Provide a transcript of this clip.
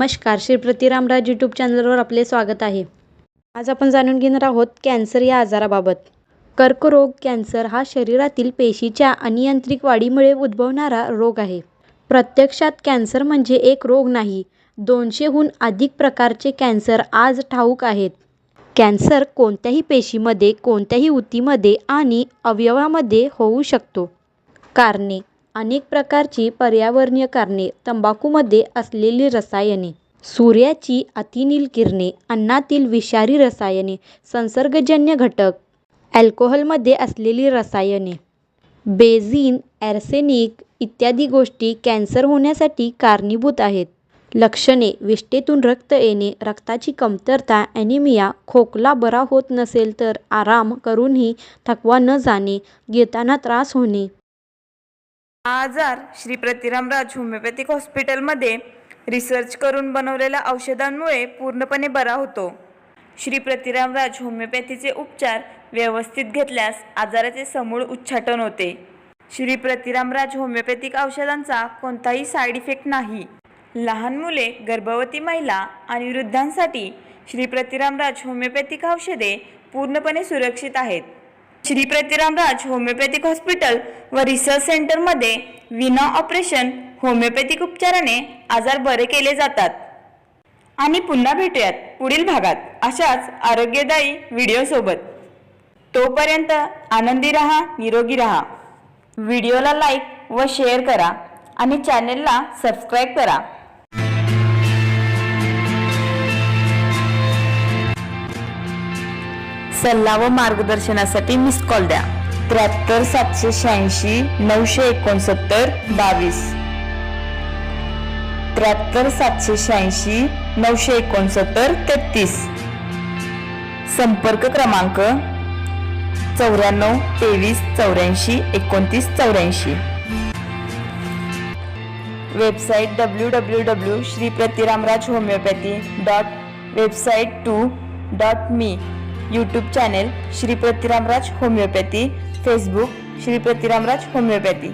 नमस्कार. श्री प्रतिरामराज यूट्यूब चॅनलवर आपले स्वागत आहे. आज आपण जाणून घेणार आहोत कॅन्सर या आजाराबाबत. कर्करोग कॅन्सर हा शरीरातील पेशीच्या अनियंत्रित वाढीमुळे उद्भवणारा रोग आहे. प्रत्यक्षात कॅन्सर म्हणजे एक रोग नाही दोनशेहून अधिक प्रकारचे कॅन्सर आज ठाऊक आहेत. कॅन्सर कोणत्याही पेशीमध्ये कोणत्याही ऊतीमध्ये आणि अवयवामध्ये होऊ शकतो. कारणे अनेक प्रकारची पर्यावरणीय कारणे तंबाखूमध्ये असलेली रसायने. सूर्याची अतिनील किरणे अन्नातील विषारी रसायने संसर्गजन्य घटक अल्कोहोलमध्ये असलेली रसायने. बेझिन ॲर्सेनिक इत्यादी गोष्टी कॅन्सर होण्यासाठी कारणीभूत आहेत. लक्षणे विष्ठेतून रक्त येणे रक्ताची कमतरता ॲनिमिया खोकला बरा होत नसेल तर आराम करूनही थकवा न जाणे घेताना त्रास होणे. हा आजार श्री प्रतिरामराज होमिओपॅथिक हॉस्पिटलमध्ये रिसर्च करून बनवलेल्या औषधांमुळे पूर्णपणे बरा होतो. श्री प्रतिरामराज होमिओपॅथीचे उपचार व्यवस्थित घेतल्यास आजाराचे समूळ उच्चाटन होते. श्री प्रतिरामराज होमिओपॅथिक औषधांचा कोणताही साईड इफेक्ट नाही. लहान मुले गर्भवती महिला आणि वृद्धांसाठी श्री प्रतिरामराज होमिओपॅथिक औषधे पूर्णपणे सुरक्षित आहेत. श्री प्रतिरामराज होमिओपॅथिक हॉस्पिटल व रिसर्च सेंटरमध्ये विना ऑपरेशन होमिओपॅथिक उपचाराने आजार बरे केले जातात. आणि पुन्हा भेटूयात पुढील भागात. अशाच आरोग्यदायी व्हिडिओसोबत तोपर्यंत आनंदी रहा निरोगी रहा. व्हिडिओला लाईक व शेअर करा आणि चॅनेलला सबस्क्राईब करा. सल्ला व मार्गदर्शनासाठी मिस कॉल द्या. त्र्याहत्तर सातशे शहाऐंशी नऊशे एकोणसत्तर बावीस. त्र्याहत्तर सातशे शहाऐंशी नऊशे एकोणसत्तर तेहतीस. संपर्क क्रमांक चौऱ्याण्णव तेवीस चौऱ्याऐंशी एकोणतीस चौऱ्याऐंशी. Website W W W Shri Pratiramraj homeopathy dot website two dot me. YouTube channel Shri Pratiramraj homeopathy Facebook Shri Pratiramraj homeopathy